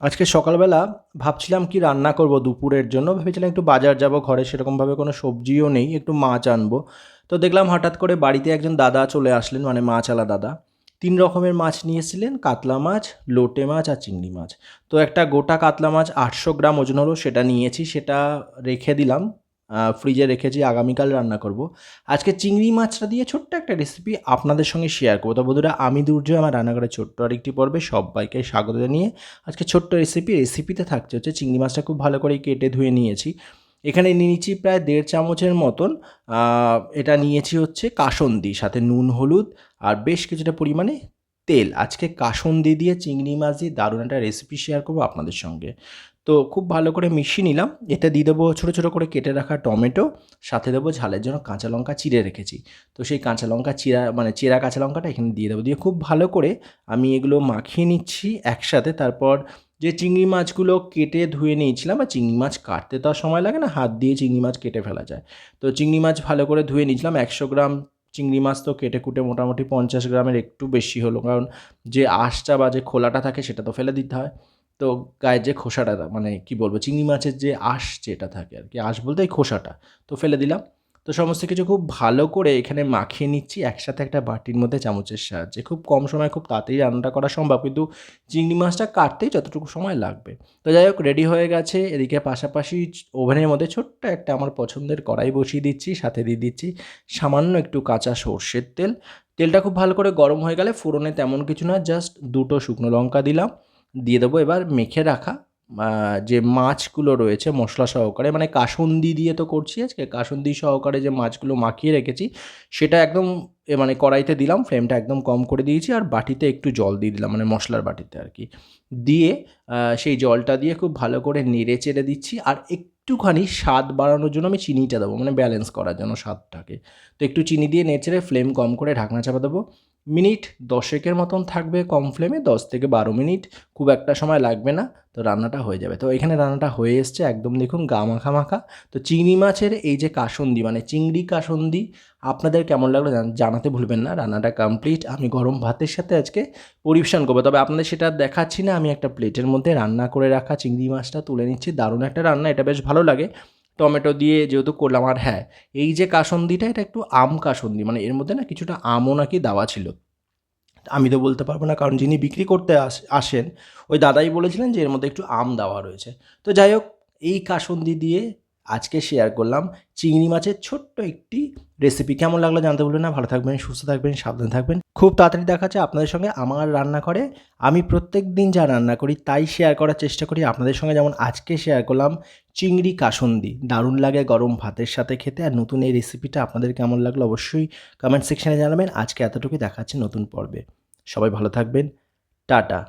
আজকে সকালবেলা ভাবছিলাম কি রান্না করব দুপুরের জন্য। ভেবেছিলাম একটু বাজার যাব, ঘরে সেরকমভাবে কোনো সবজিও নেই, একটু মাছ আনব। তো দেখলাম হঠাৎ করে বাড়িতে একজন দাদা চলে আসলেন মানে মাছওয়ালা দাদা। তিন রকমের মাছ নিয়েছিলেন কাতলা মাছ, লোটে মাছ আর চিংড়ি মাছ। তো একটা গোটা কাতলা মাছ আটশো গ্রাম ওজন হলো, সেটা নিয়েছি, সেটা রেখে দিলাম। ফ্রিজে রেখেছি, আগামীকাল রান্না করব। আজকে চিংড়ি মাছটা দিয়ে ছোট্ট একটা রেসিপি আপনাদের সঙ্গে শেয়ার করব। তো বন্ধুরা, আমি দুর্জয়, আমার রান্নাঘরের ছোট্ট আরেকটি পর্বে সবাইকে স্বাগত জানিয়ে আজকে ছোট্ট রেসিপি রেসিপিতে থাকছে হচ্ছে চিংড়ি মাছটা খুব ভালো করে কেটে ধুয়ে নিয়েছি। এখানে নিয়েছি প্রায় দেড় চামচের মতন এটা নিয়েছি হচ্ছে কাসন্দি, সাথে নুন, হলুদ আর বেশ কিছুটা পরিমাণে তেল। আজকে কাসন্দি দিয়ে চিংড়ি মাছ দিয়ে দারুণ একটা রেসিপি শেয়ার করব আপনাদের সঙ্গে। তো খুব ভালো করে মিশিয়ে নিলাম। এটা দিয়ে দেবো ছোটো ছোটো করে কেটে রাখা টমেটো। সাথে দেবো ঝালের জন্য কাঁচা লঙ্কা চিড়ে রেখেছি। তো সেই কাঁচা লঙ্কা চিরা মানে চেরা কাঁচা লঙ্কাটা এখানে দিয়ে দেবো। দিয়ে খুব ভালো করে আমি এগুলো মাখিয়ে নিচ্ছি একসাথে। তারপর যে চিংড়ি মাছগুলো কেটে ধুয়ে নিয়েছিলাম আর চিংড়ি মাছ কাটতে তো সময় লাগে না, হাত দিয়ে চিংড়ি মাছ কেটে ফেলা যায়। তো চিংড়ি মাছ ভালো করে ধুয়ে নিয়েছিলাম। একশো গ্রাম চিংড়ি মাছ তো কেটে কুটে মোটামুটি পঞ্চাশ গ্রামের একটু বেশি হলো। কারণ যে আঁশটা বা যে খোলাটা থাকে সেটা তো ফেলে দিতে হয়। তো গায়ের যে খোসাটা মানে কি বলব, চিংড়ি মাছের যে আঁশ যেটা থাকে আর কি, আঁশ বলতে এই খোসাটা, তো ফেলে দিলাম। তো সমস্ত কিছু খুব ভালো করে এখানে মাখিয়ে নিচ্ছি, একসাথে একটা বাটির মধ্যে চামচের সাহায্যে। খুব কম সময় খুব তাড়াতাড়ি রান্নাটা করা সম্ভব, কিন্তু চিংড়ি মাছটা কাটতেই যতটুকু সময় লাগবে। তো যাই হোক রেডি হয়ে গেছে। এদিকে পাশাপাশি ওভেনের মধ্যে ছোট্ট একটা আমার পছন্দের কড়াই বসিয়ে দিচ্ছি, সাথে দিয়ে দিচ্ছি সামান্য একটু কাঁচা সর্ষের তেল। তেলটা খুব ভালো করে গরম হয়ে গেলে ফোড়নে তেমন কিছু না জাস্ট দুটো শুকনো লঙ্কা দিলাম। দিয়ে দেবো এবার মেখে রাখা যে মাছগুলো রয়েছে মশলা সহকারে মানে কাসন্দি দিয়ে তো করছি আজকে, কাসন্দি সহকারে যে মাছগুলো মাখিয়ে রেখেছি, সেটা একদম মানে কড়াইতে দিলাম, ফ্লেমটা একদম কম করে দিয়েছি আর বাটিতে একটু জল দিয়ে দিলাম মানে মশলার বাটিতে আর কি। দিয়ে সেই জলটা দিয়ে খুব ভালো করে নেড়ে চেড়ে দিচ্ছি আর একটুখানি স্বাদ বাড়ানোর জন্য আমি চিনিটা দেবো মানে ব্যালেন্স করার জন্য স্বাদটাকে। তো একটু চিনি দিয়ে নেচেড়ে ফ্লেম কম করে ঢাকনা চাপা দেবো। মিনিট দশেকের মতন থাকবে কম ফ্লেমে, দশ থেকে বারো মিনিট। খুব একটা সময় লাগবে না, তো রান্নাটা হয়ে যাবে। তো এখানে রান্নাটা হয়ে এসছে, একদম দেখুন গা মাখা মাখা। তো চিংড়ি মাছের এই যে কাসন্দি মানে চিংড়ি কাসন্দি, আপনাদের কেমন লাগল জানাতে ভুলবেন না। রান্নাটা কমপ্লিট আমি গরম ভাতের সাথে আজকে পরিবেশন করব। তবে আপনাদের সেটা দেখাচ্ছি না, আমি একটা প্লেটের মধ্যে রান্না করে রাখা চিংড়ি মাছটা তুলে নিচ্ছি। দারুণ একটা রান্না, এটা বেশ ভালো লাগে। টমেটো দিয়ে যেহেতু করলাম, আর হ্যাঁ এই যে কাসন্দিটা, এটা একটু আম কাসন্দি মানে এর মধ্যে না কিছুটা আমও নাকি দেওয়া ছিল। আমি তো বলতে পারব না, কারণ যিনি বিক্রি করতে আস- আসেন, ওই দাদাই বলেছিলেন যে এর মধ্যে একটু আম দেওয়া রয়েছে। তো যাই হোক, এই কাসন্দি দিয়ে আজকে শেয়ার করলাম চিংড়ি মাছের ছোট্ট একটি রেসিপি কেমন লাগল জানতে বলবেন না, ভালো থাকবেন, সুস্থ থাকবেন, সাবধানে থাকবেন। খুব তাড়াতাড়ি দেখা যাচ্ছে আপনাদের সঙ্গে আমার রান্না করে আমি প্রত্যেক দিন যা রান্না করি তাই শেয়ার করার চেষ্টা করি। আপনাদের সঙ্গে যেমন আজকে শেয়ার করলাম চিংড়ি কাসন্দি। দারুণ লাগে গরম ভাতের সাথে খেতে আর নতুন এই রেসিপিটা আপনাদের কেমন লাগল অবশ্যই কমেন্ট সেকশনে জানাবেন। আজকে এতটুকুই, দেখাচ্ছে নতুন পর্বে। সবাই ভালো থাকবেন। টাটা।